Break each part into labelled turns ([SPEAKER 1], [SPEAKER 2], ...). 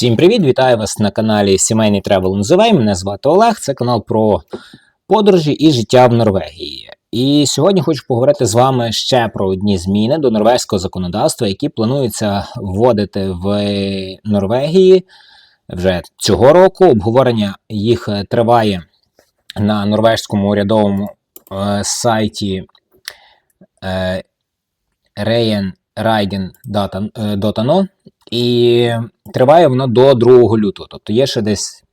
[SPEAKER 1] Всім привіт! Вітаю вас на каналі Сімейний Тревел Називай. Мене звати Олег. Це канал про подорожі і життя в Норвегії. І сьогодні хочу поговорити з вами ще про одні зміни до норвезького законодавства, які планується вводити в Норвегії вже цього року. Обговорення їх триває на норвежському урядовому е, сайті е, Dotano. І триває воно до 2 лютого. Тобто є ще десь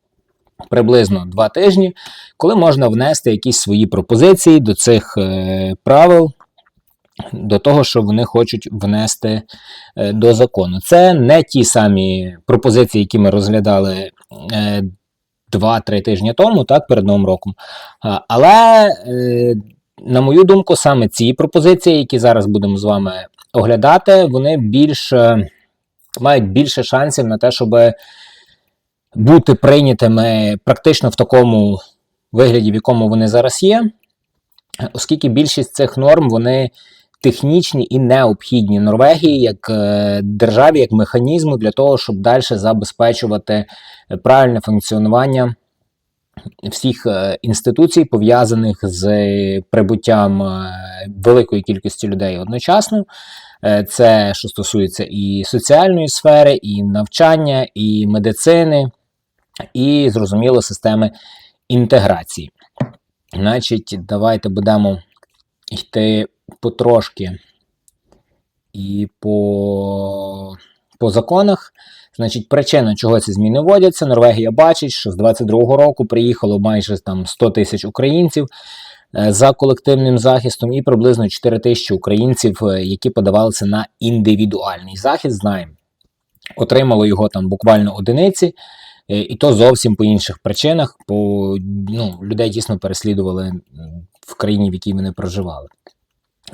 [SPEAKER 1] приблизно 2 тижні, коли можна внести якісь свої пропозиції до цих е, правил, до того, що вони хочуть внести е, до закону. Це не ті самі пропозиції, які ми розглядали. Е, 2-3 тижні тому, так, перед Новим роком. Але, е, на мою думку, саме ці пропозиції, які зараз будемо з вами оглядати, вони більш е, мають більше шансів на те, щоб бути прийнятими практично в такому вигляді, в якому вони зараз є, оскільки більшість цих норм вони технічні і необхідні Норвегії як е, державі, як механізму для того, щоб далі забезпечувати правильне функціонування. Всіх е, інституцій, пов'язаних з прибуттям е, великої кількості людей одночасно, це що стосується і соціальної сфери, і навчання, і медицини, і, зрозуміло, системи інтеграції. Значить, давайте будемо йти потрошки і по по законах. Значить, причина, чого ці зміни вводяться, Норвегія бачить, що з 22-го року приїхало майже там 100 тисяч українців. Е, за колективним захистом, і приблизно 4 тисячі українців, е, які подавалися на індивідуальний захист. Знаємо, отримало його там буквально одиниці, е, і то зовсім по інших причинах, бо ну, людей дійсно переслідували в країні, в якій вони проживали.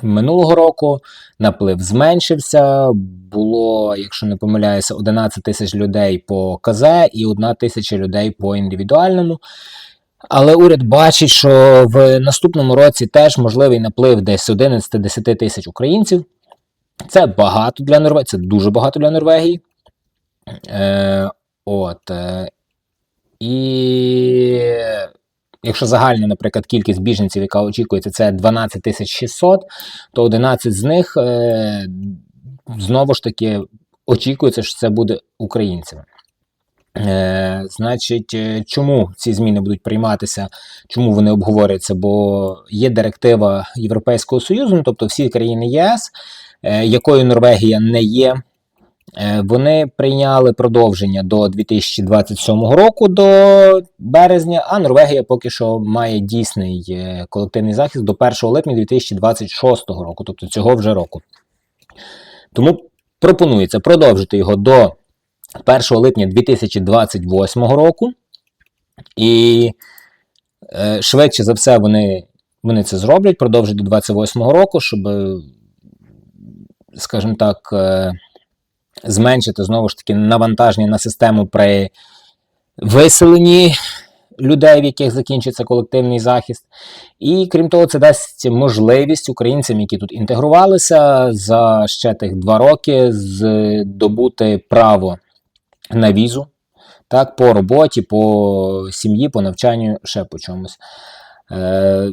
[SPEAKER 1] Минулого року наплив зменшився. Було, якщо не помиляюся, 11 тисяч людей по КЗ і 1 тисяча людей по індивідуальному. Але уряд бачить, що в наступному році теж можливий наплив десь 11-10 тисяч українців. Це багато для Норвегії, це дуже багато для Норвегії. Е, От. Е, І якщо загальна, наприклад, кількість біженців, яка очікується, це 12 600, то 11 з них е, знову ж таки очікується, що це буде українцями. Е, Значить, е, чому ці зміни будуть прийматися, чому вони обговорюються? Бо є директива Європейського Союзу, ну, тобто всі країни ЄС, е, якою Норвегія не є. Е, вони прийняли продовження до 2027 року до березня, а Норвегія поки що має дійсний е, колективний захист до 1 липня 2026 року, тобто цього вже року. Тому пропонується продовжити його до 1 липня 2028 року, і е, швидше за все вони вони це зроблять, продовжать до 2028 року, щоб, скажімо так, е, зменшити знову ж таки навантаження на систему при виселенні людей, в яких закінчиться колективний захист. І крім того, це дасть можливість українцям, які тут інтегрувалися, за ще тих два роки здобути право на візу, так, по роботі, по сім'ї, по навчанню, ще по чомусь. Е,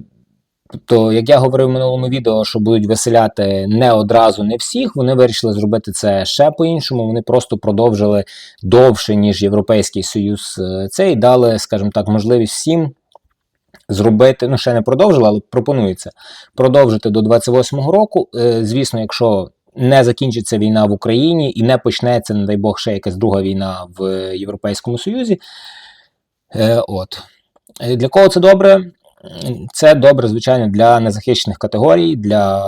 [SPEAKER 1] Тобто, як я говорив в минулому відео, що будуть виселяти не одразу, не всіх, вони вирішили зробити це ще по-іншому. Вони просто продовжили довше, ніж Європейський Союз е, це і дали, скажімо так, можливість всім зробити, ну ще не продовжили, але пропонується продовжити до 28-го року. Е, звісно, якщо не закінчиться війна в Україні і не почнеться, не дай Бог, ще якась друга війна в Європейському Союзі. Е, от. Е, для кого це добре? Це добре, звичайно, для незахищених категорій, для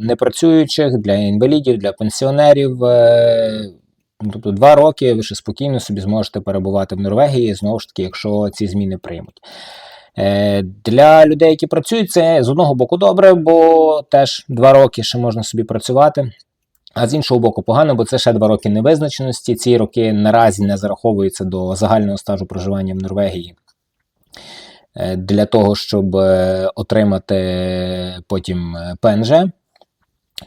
[SPEAKER 1] непрацюючих, для інвалідів, для пенсіонерів. Е, тобто два роки ви ще спокійно собі зможете перебувати в Норвегії, знову ж таки, якщо ці зміни приймуть. Е, для людей, які працюють, це з одного боку добре, бо теж два роки ще можна собі працювати. А з іншого боку, погано, бо це ще два роки невизначеності. Ці роки наразі не зараховуються до загального стажу проживання в Норвегії е, для того, щоб е, отримати потім ПНЖ.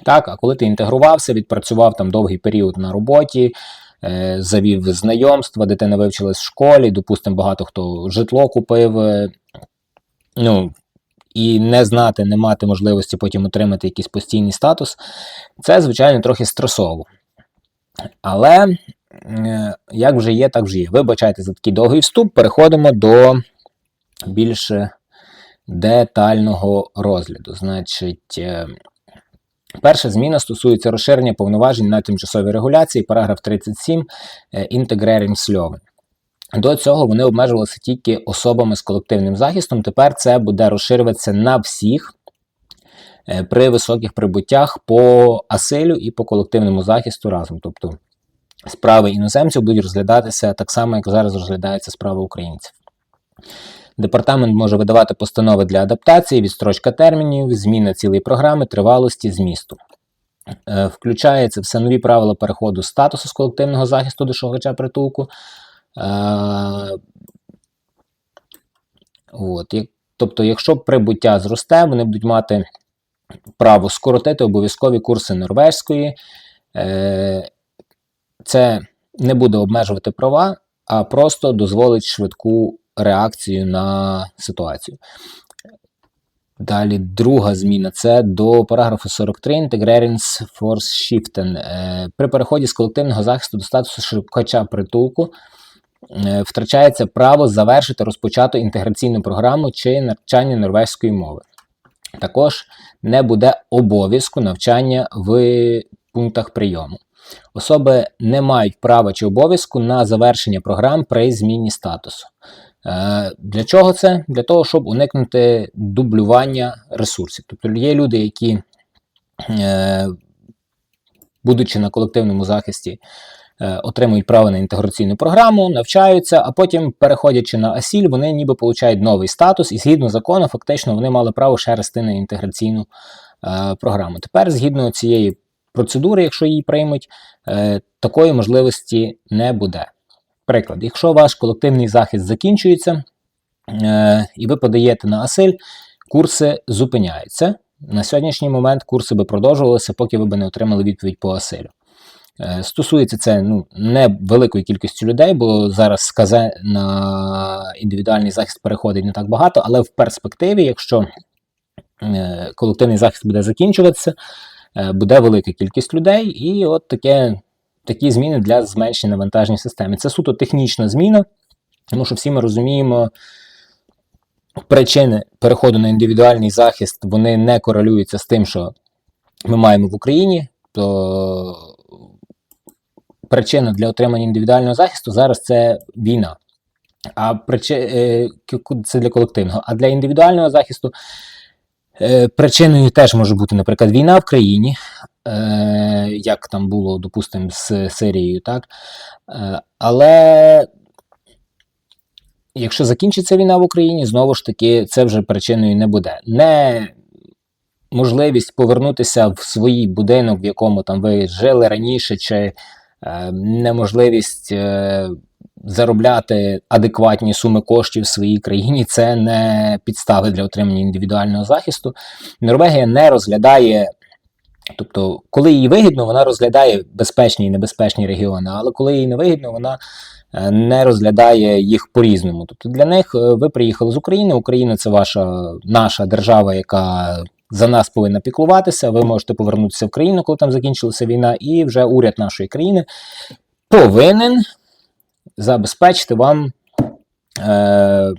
[SPEAKER 1] Так, А коли ти інтегрувався, відпрацював там довгий період на роботі, завів знайомства, дитина вивчилась в школі, допустимо, багато хто житло купив. Е, Ну, і не знати, не мати можливості потім отримати якийсь постійний статус, це, звичайно, трохи стресово. Але е, як вже є, так вже є. Вибачайте за такий довгий вступ, переходимо до більш детального розгляду. Значить, е, перша зміна стосується розширення повноважень на тимчасові регуляції, параграф 37 е, Integrating Сльови. До цього вони обмежувалися тільки особами з колективним захистом. Тепер це буде розширюватися на всіх е, при високих прибуттях по асилю і по колективному захисту разом. Тобто справи іноземців будуть розглядатися так само, як зараз розглядаються справи українців. Департамент може видавати постанови для адаптації, відстрочка термінів, зміна цілої програми, тривалості, змісту. Е, Включається все нові правила переходу статусу з колективного захисту до шукача притулку. Е, От, як, тобто, якщо прибуття зросте, вони будуть мати право скоротити обов'язкові курси норвезької. Е, Це не буде обмежувати права, а просто дозволить швидку реакцію на ситуацію. Далі друга зміна це до параграфу 43 Integrerings Force Shiften. Е, При переході з колективного захисту до статусу шукача притулку втрачається право завершити розпочату інтеграційну програму чи навчання норвезької мови. Також не буде обов'язку навчання в пунктах прийому. Особи не мають права чи обов'язку на завершення програм при зміні статусу. Е, Для чого це? Для того, щоб уникнути дублювання ресурсів. Тобто є люди, які, е, будучи на колективному захисті, е, отримують право на інтеграційну програму, навчаються, а потім, переходячи на асіль, вони ніби получають новий статус, і згідно закону, фактично вони мали право ще рости на інтеграційну е, програму. Тепер, згідно цієї процедури, якщо її приймуть, е, такої можливості не буде. Приклад, якщо ваш колективний захист закінчується, е, і ви подаєте на асиль, курси зупиняються. На сьогоднішній момент курси би продовжувалися, поки ви б не отримали відповідь по асилю. Е, Стосується це ну, не великої кількості людей, бо зараз сказе на індивідуальний захист переходить не так багато, але в перспективі, якщо е, колективний захист буде закінчуватися, е, буде велика кількість людей, і от таке, такі зміни для зменшення навантаження системи. Це суто технічна зміна, тому що всі ми розуміємо, причини переходу на індивідуальний захист вони не корелюються з тим, що ми маємо в Україні. То причина для отримання індивідуального захисту зараз це війна. А причи... е, це для колективного. А для індивідуального захисту е, причиною теж може бути, наприклад, війна в країні, е, як там було, допустимо, з Сирією, так? Але якщо закінчиться війна в Україні, знову ж таки, це вже причиною не буде. Не можливість повернутися в свій будинок, в якому там ви жили раніше, чи неможливість е, заробляти адекватні суми коштів в своїй країні, це не підстави для отримання індивідуального захисту. Норвегія не розглядає. Тобто, коли їй вигідно, вона розглядає безпечні і небезпечні регіони, але коли їй не вигідно, вона е, не розглядає їх по-різному. Тобто для них е, ви приїхали з України, Україна це ваша наша держава, яка за нас повинна піклуватися. Ви можете повернутися в країну, коли там закінчилася війна, і вже уряд нашої країни повинен забезпечити вам е,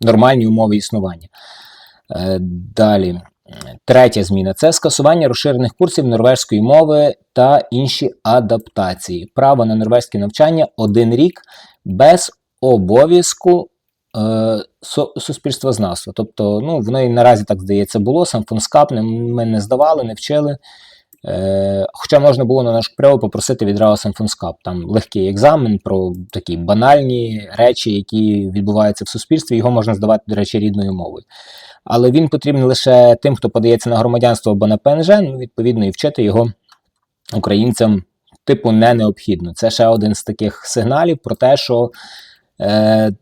[SPEAKER 1] нормальні умови існування. Е, далі. Третя зміна це скасування розширених курсів норвезької мови та інші адаптації. Право на норвезьке навчання один рік без обов'язку суспільствознавства. Тобто, ну, воно і наразі так здається було, сам фонскап ми не здавали, не вчили. Е, хоча можна було на наш КПРО попросити відразу Самфонскап. Там легкий екзамен про такі банальні речі, які відбуваються в суспільстві. Його можна здавати, до речі, рідною мовою. Але він потрібен лише тим, хто подається на громадянство або на ПНЖ, ну, відповідно, і вчити його українцям, типу, не необхідно. Це ще один з таких сигналів про те, що е,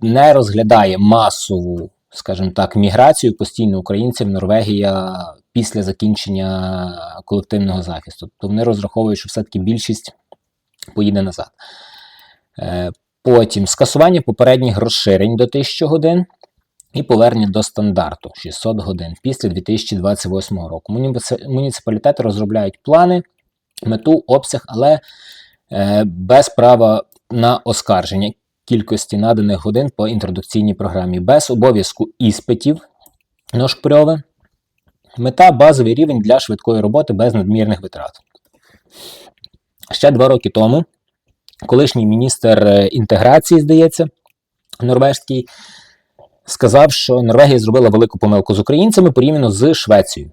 [SPEAKER 1] не розглядає масову, скажімо так, міграцію постійно українців Норвегія після закінчення колективного захисту. Тобто вони розраховують, що все-таки більшість поїде назад. Е, Потім скасування попередніх розширень до 1000 годин і повернення до стандарту 600 годин після 2028 року. Муніципалітети розробляють плани, мету, обсяг, але е, без права на оскарження кількості наданих годин по інтродукційній програмі, без обов'язку іспитів ношпрьове. Мета базовий рівень для швидкої роботи без надмірних витрат. Ще два роки тому колишній міністр е, інтеграції, здається, норвежський, сказав, що Норвегія зробила велику помилку з українцями порівняно з Швецією.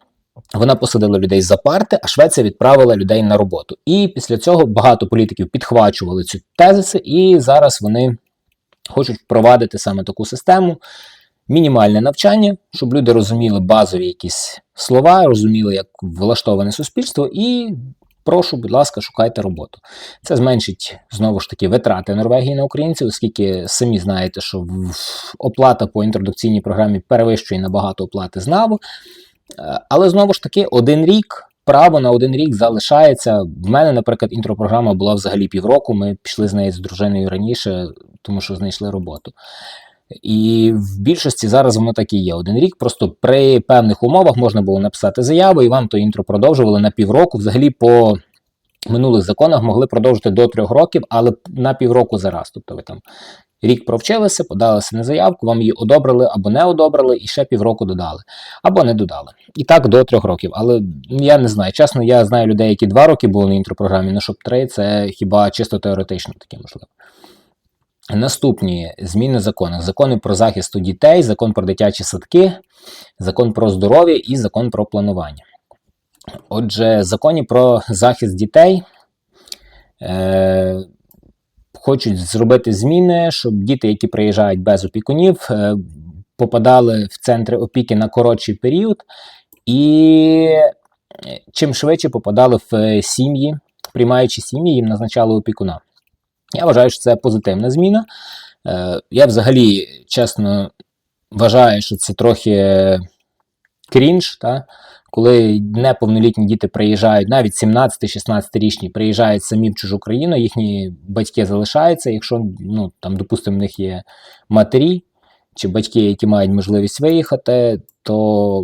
[SPEAKER 1] Вона посадила людей за парти, а Швеція відправила людей на роботу. І після цього багато політиків підхвачували цю тезиси, і зараз вони хочуть впровадити саме таку систему. Мінімальне навчання, щоб люди розуміли базові якісь слова, розуміли, як влаштоване суспільство, і прошу, будь ласка, шукайте роботу. Це зменшить знову ж таки витрати Норвегії на українців, оскільки самі знаєте, що оплата по інтродукційній програмі перевищує набагато оплати з НАВу. Е, Але знову ж таки, один рік, право на один рік залишається. В мене, наприклад, інтропрограма була взагалі півроку. Ми пішли з нею з дружиною раніше, тому що знайшли роботу. І в більшості зараз воно так і є. Один рік. Просто при певних умовах можна було написати заяву, і вам то інтро продовжували на півроку. Взагалі, по минулих законах могли продовжити до трьох років, але на півроку за раз. Тобто ви там рік провчилися, подалися на заявку, вам її одобрили або не одобрили, і ще півроку додали, або не додали. І так до трьох років. Але я не знаю. Чесно, я знаю людей, які два роки були на інтропрограмі, ну щоб три, це хіба чисто теоретично таке можливо. Наступні зміни в законах: закони про захист дітей, закон про дитячі садки, закон про здоров'я і закон про планування. Отже, законі про захист дітей е, хочуть зробити зміни, щоб діти, які приїжджають без опікунів, е, попадали в центри опіки на коротший період, і е, чим швидше попадали в е, сім'ї, приймаючи сім'ї, їм назначали опікуна. Я вважаю, що це позитивна зміна. Я взагалі, чесно, вважаю, що це трохи крінж, та? Коли неповнолітні діти приїжджають, навіть 17-16 річні приїжджають самі в чужу країну, їхні батьки залишаються, якщо, ну, там, допустимо, в них є матері чи батьки, які мають можливість виїхати, то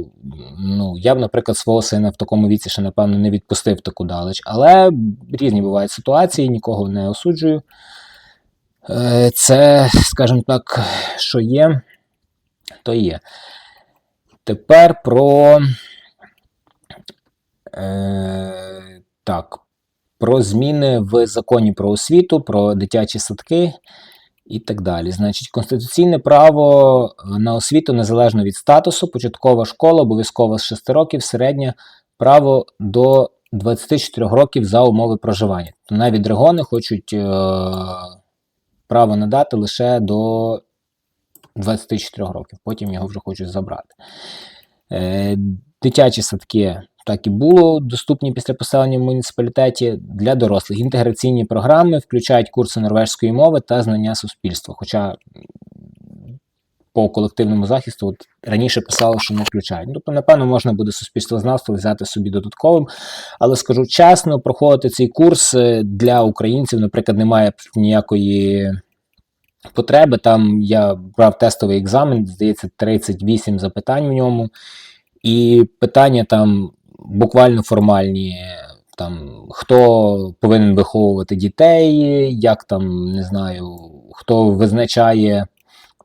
[SPEAKER 1] ну, я б, наприклад, свого сина в такому віці ще, напевно, не відпустив таку далеч. Але різні бувають ситуації, нікого не осуджую. Е, Це, скажімо так, що є, то є. Тепер про. Е, так, про зміни в законі про освіту, про дитячі садки і так далі. Значить, конституційне право на освіту незалежно від статусу, початкова школа, обов'язково з 6 років, середнє право до 24 років за умови проживання. То навіть регони хочуть е, право надати лише до 24 років, потім його вже хочуть забрати. Е, дитячі садки так і було доступні після поселення в муніципалітеті для дорослих. Інтеграційні програми включають курси норвежської мови та знання суспільства. Хоча по колективному захисту от раніше писали, що не включають. Ну, Тобто, напевно, можна буде суспільствознавство взяти собі додатковим. Але скажу чесно, проходити цей курс е, для українців, наприклад, немає ніякої потреби. Там я брав тестовий екзамен, здається, 38 запитань в ньому. І питання там буквально формальні. Там, хто повинен виховувати дітей, як там, не знаю, хто визначає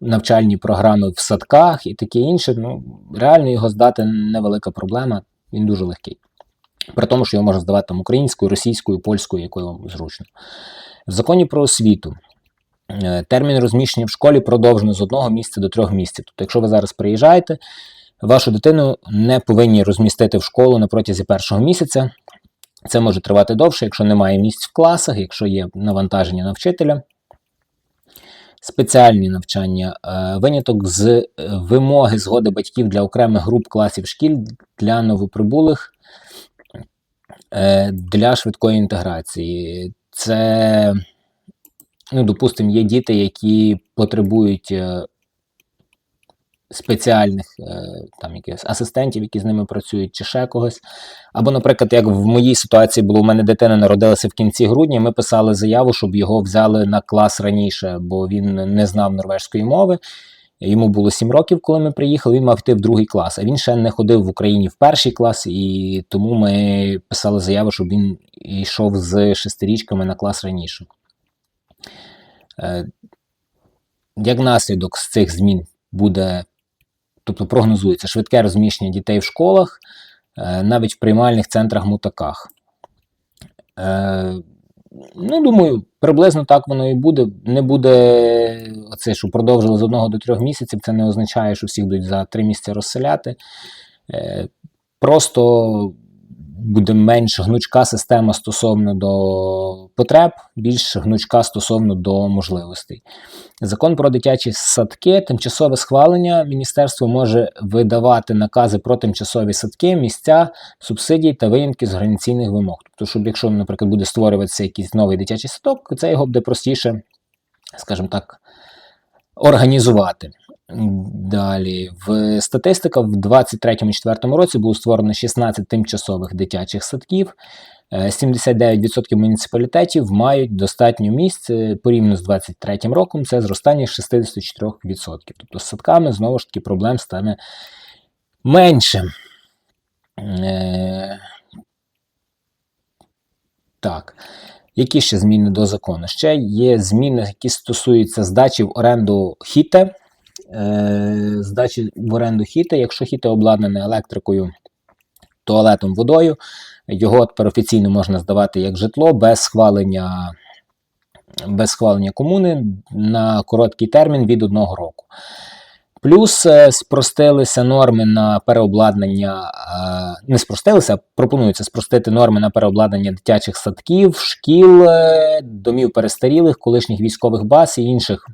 [SPEAKER 1] навчальні програми в садках і таке інше. Ну, реально його здати невелика проблема, він дуже легкий. При тому, що його можна здавати там українською, російською, польською, якою вам зручно. В законі про освіту е, термін розміщення в школі продовжено з одного місця до трьох місяців. Тобто, якщо ви зараз приїжджаєте, вашу дитину не повинні розмістити в школу на протязі першого місяця. Це може тривати довше, якщо немає місць в класах, якщо є навантаження на вчителя. Спеціальні навчання, е, виняток з е, вимоги згоди батьків для окремих груп класів шкіль для новоприбулих е, для швидкої інтеграції. Це, ну, допустимо, є діти, які потребують спеціальних е, там якихось асистентів, які з ними працюють, чи ще когось. Або, наприклад, як в моїй ситуації було, у мене дитина народилася в кінці грудня, ми писали заяву, щоб його взяли на клас раніше, бо він не знав норвежської мови. Йому було 7 років, коли ми приїхали, він мав йти в другий клас, а він ще не ходив в Україні в перший клас, і тому ми писали заяву, щоб він йшов з шестирічками на клас раніше. Е, Як наслідок з цих змін буде, тобто прогнозується швидке розміщення дітей в школах, е, навіть в приймальних центрах мутаках. Е, Ну, думаю, приблизно так воно і буде. Не буде оце, що продовжили з одного до трьох місяців. Це не означає, що всіх будуть за три місяці розселяти. Е, Просто буде менш гнучка система стосовно до потреб, більш гнучка стосовно до можливостей. Закон про дитячі садки, тимчасове схвалення. Міністерство може видавати накази про тимчасові садки, місця, субсидії та винятки з організаційних вимог. Тобто, щоб якщо, наприклад, буде створюватися якийсь новий дитячий садок, це його буде простіше, скажімо так, організувати. Далі, в статистика в 23-24 році було створено 16 тимчасових дитячих садків. Е, 79% муніципалітетів мають достатньо місць е, порівняно з 23 роком. Це зростання 64%. Тобто з садками знову ж таки проблем стане менше. Е, Так. Які ще зміни до закону? Ще є зміни, які стосуються здачі в оренду хіте. Е, здачі в оренду хіти. Якщо хіте обладнане електрикою, туалетом, водою, його тепер офіційно можна здавати як житло без схвалення, без схвалення комуни на короткий термін від одного року. Плюс е, спростилися норми на переобладнання, е, не спростилися, а пропонується спростити норми на переобладнання дитячих садків, шкіл, домів перестарілих, колишніх військових баз і інших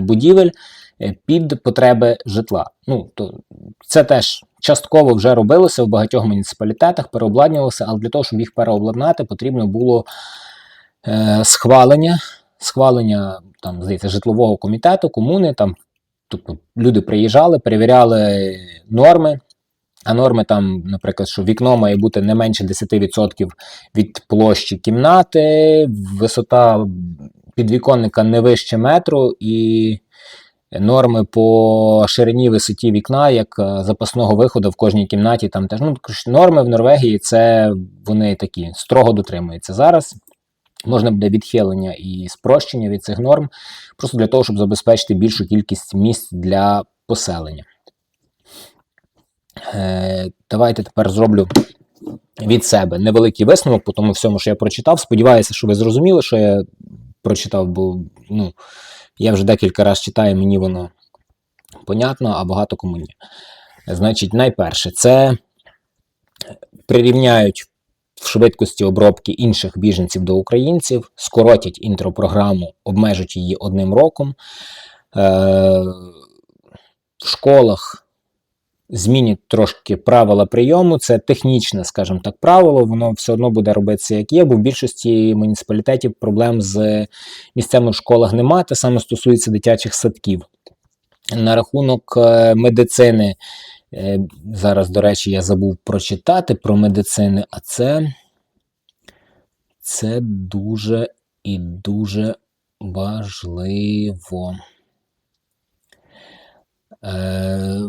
[SPEAKER 1] будівель під потреби житла. Ну, то це теж частково вже робилося в багатьох муніципалітетах, переобладнювалося, але для того, щоб їх переобладнати, потрібно було е, схвалення, схвалення там, здається, житлового комітету, комуни. Там, тобто люди приїжджали, перевіряли норми. А норми там, наприклад, що вікно має бути не менше 10% від площі кімнати, висота підвіконника не вище метру, і норми по ширині висоті вікна, як е, запасного виходу в кожній кімнаті. Там теж ну, норми в Норвегії це вони такі строго дотримуються зараз. Можна буде відхилення і спрощення від цих норм, просто для того, щоб забезпечити більшу кількість місць для поселення. Е, давайте тепер зроблю від себе невеликий висновок по тому всьому, що я прочитав. Сподіваюся, що ви зрозуміли, що я прочитав, бо ну, я вже декілька разів читаю, мені воно понятно, а багато кому ні. Значить, найперше, це прирівняють в швидкості обробки інших біженців до українців, скоротять інтропрограму, обмежать її одним роком. Е, в школах змінять трошки правила прийому. Це технічне, скажімо так, правило. Воно все одно буде робитися, як є, бо в більшості муніципалітетів проблем з місцями в школах немає. Те саме стосується дитячих садків. На рахунок е, медицини. Е, Зараз, до речі, я забув прочитати про медицини, а це, це дуже і дуже важливо. Е,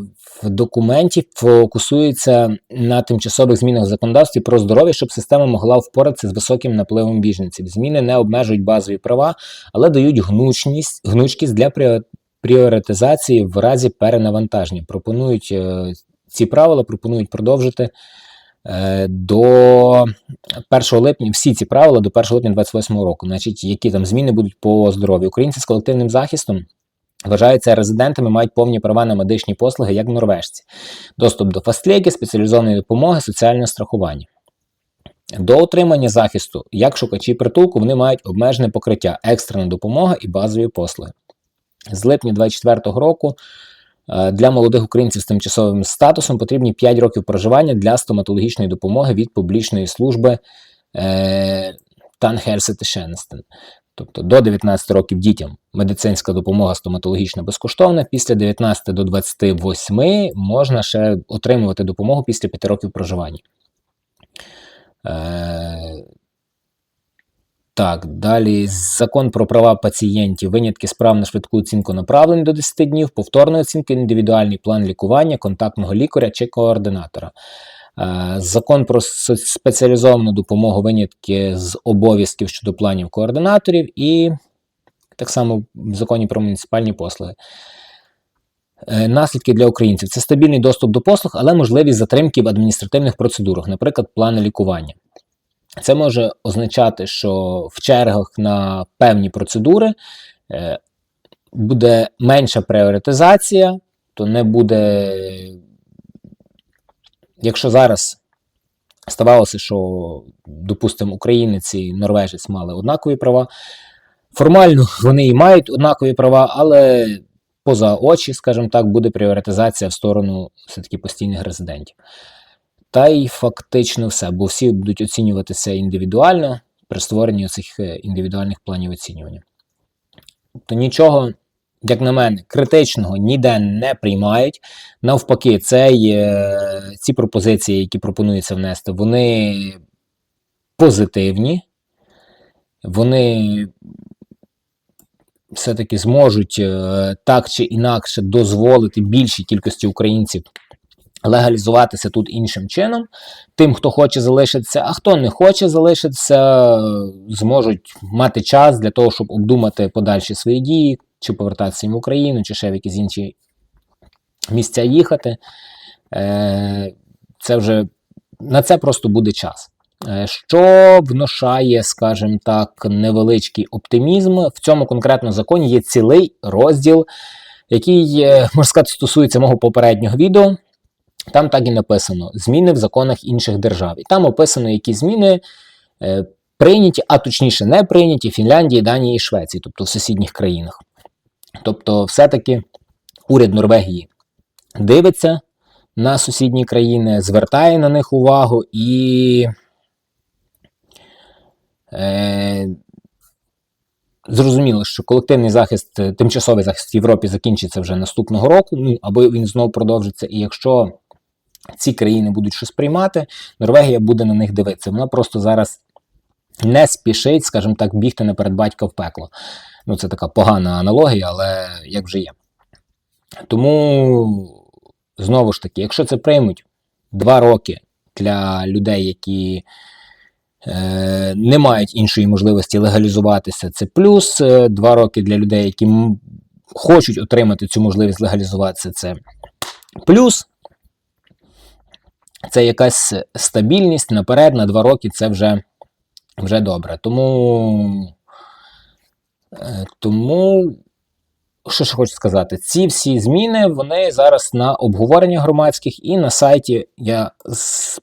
[SPEAKER 1] В документі фокусується на тимчасових змінах в законодавстві про здоров'я, щоб система могла впоратися з високим напливом біженців. Зміни не обмежують базові права, але дають гнучність, гнучкість для пріоритизації в разі перенавантаження. Пропонують е, ці правила, пропонують продовжити е, до 1 липня, всі ці правила до 1 липня 2028 року. Значить, які там зміни будуть по здоров'ю. Українці з колективним захистом. Вважаються резидентами, мають повні права на медичні послуги, як норвежці, доступ до фастлеги, спеціалізованої допомоги, соціальне страхування. До отримання захисту, як шукачі притулку, вони мають обмежене покриття, екстрена допомога і базові послуги. З липня 2024 року е, для молодих українців з тимчасовим статусом потрібні 5 років проживання для стоматологічної допомоги від публічної служби Tannhälsotjänsten. Тобто до 19 років дітям медицинська допомога стоматологічна безкоштовна. Після 19 до 28 можна ще отримувати допомогу після 5 років проживання. Е, так, далі закон про права пацієнтів, винятки справ на швидку оцінку направлень до 10 днів, повторної оцінки, індивідуальний план лікування, контактного лікаря чи координатора. Е, Закон про спеціалізовану допомогу винятки з обов'язків щодо планів координаторів і так само в законі про муніципальні послуги. Е, Наслідки для українців це стабільний доступ до послуг, але можливість затримки в адміністративних процедурах, наприклад, плани лікування. Це може означати, що в чергах на певні процедури е, буде менша пріоритизація, то не буде. Якщо зараз ставалося, що, допустимо, українець і норвежець мали однакові права, формально вони і мають однакові права, але поза очі, скажімо так, буде пріоритизація в сторону все-таки постійних резидентів. Та й фактично все, бо всі будуть оцінюватися індивідуально при створенні цих індивідуальних планів оцінювання. То нічого, як на мене, критичного ніде не приймають. Навпаки, цей, ці пропозиції, які пропонується внести, вони позитивні. Вони все-таки зможуть е, так чи інакше дозволити більшій кількості українців легалізуватися тут іншим чином. Тим, хто хоче залишитися, а хто не хоче залишитися, зможуть мати час для того, щоб обдумати подальші свої дії, чи повертатися їм в Україну, чи ще в якісь інші місця їхати. Е, Це вже на це просто буде час. Е, Що внушає, скажімо так, невеличкий оптимізм. В цьому конкретно законі є цілий розділ, який, е, можна сказати, стосується мого попереднього відео. Там так і написано: зміни в законах інших держав. І там описано, які зміни прийняті, а точніше не прийняті в Фінляндії, Данії і Швеції, тобто в сусідніх країнах. Тобто, все-таки уряд Норвегії дивиться на сусідні країни, звертає на них увагу і. Е, Зрозуміло, що колективний захист, тимчасовий захист в Європі закінчиться вже наступного року, ну або він знову продовжиться. І якщо ці країни будуть щось приймати, Норвегія буде на них дивитися. Вона просто зараз не спішить, скажімо так, бігти наперед батька в пекло. Ну, це така погана аналогія, але як вже є. Тому, знову ж таки, якщо це приймуть два роки для людей, які е, не мають іншої можливості легалізуватися, це плюс. Е, Два роки для людей, які хочуть отримати цю можливість легалізуватися, це плюс. Це якась стабільність наперед на два роки це вже, вже добре. Тому, е, тому, що ж хочу сказати, ці всі зміни вони зараз на обговорення громадських і на сайті. Я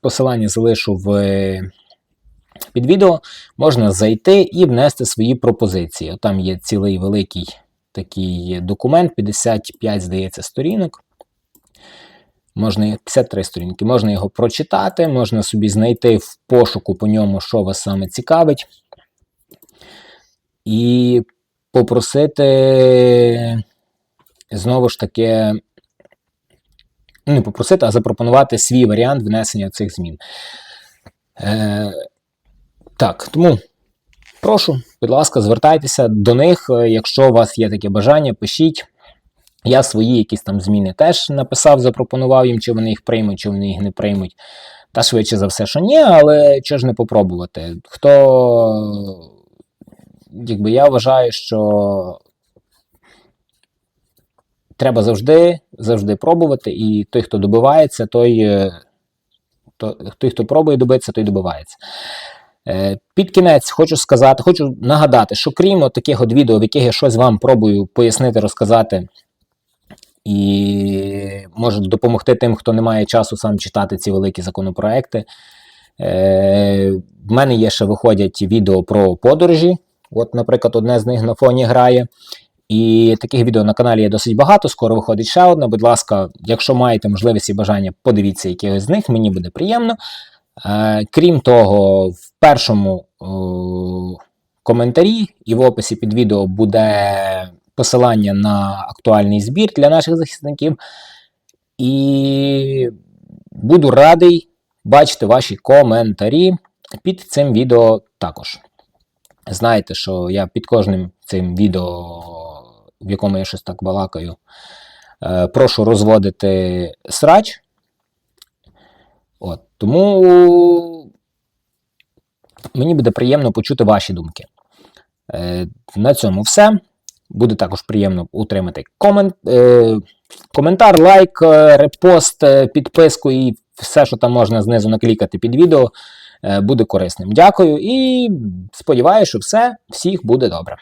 [SPEAKER 1] посилання залишу в, під відео. Можна зайти і внести свої пропозиції. Там є цілий великий такий документ, 55, здається, сторінок. Можна і- 53 сторінки, можна його прочитати, можна собі знайти в пошуку по ньому, що вас саме цікавить. І попросити знову ж таки, ну, не попросити, а запропонувати свій варіант внесення цих змін. Е, так, тому прошу, будь ласка, звертайтеся до них. Е, Якщо у вас є таке бажання, пишіть. Я свої якісь там зміни теж написав, запропонував їм, чи вони їх приймуть, чи вони їх не приймуть. Та швидше за все, що ні, але чого ж не попробувати? Хто, якби я вважаю, що треба завжди, завжди пробувати, і той, хто добивається, той, е, то, той хто пробує добитися, той добивається. Е, Під кінець хочу сказати, хочу нагадати, що крім таких от відео, в яких я щось вам пробую пояснити, розказати, і може допомогти тим, хто не має часу сам читати ці великі законопроекти. Е, в мене є ще виходять відео про подорожі. От, наприклад, одне з них на фоні грає. І таких відео на каналі є досить багато. Скоро виходить ще одне. Будь ласка, якщо маєте можливість і бажання, подивіться якихось з них, мені буде приємно. Е, крім того, в першому о, коментарі, і в описі під відео буде посилання на актуальний збір для наших захисників. І буду радий бачити ваші коментарі під цим відео також. Знаєте, що я під кожним цим відео, в якому я щось так балакаю, е, прошу розводити срач. От, тому мені буде приємно почути ваші думки. Е, на цьому все. Буде також приємно утримати комент, е, коментар, лайк, е, репост, е, підписку і все, що там можна знизу наклікати під відео, е, буде корисним. Дякую і сподіваюся, що все, всіх буде добре.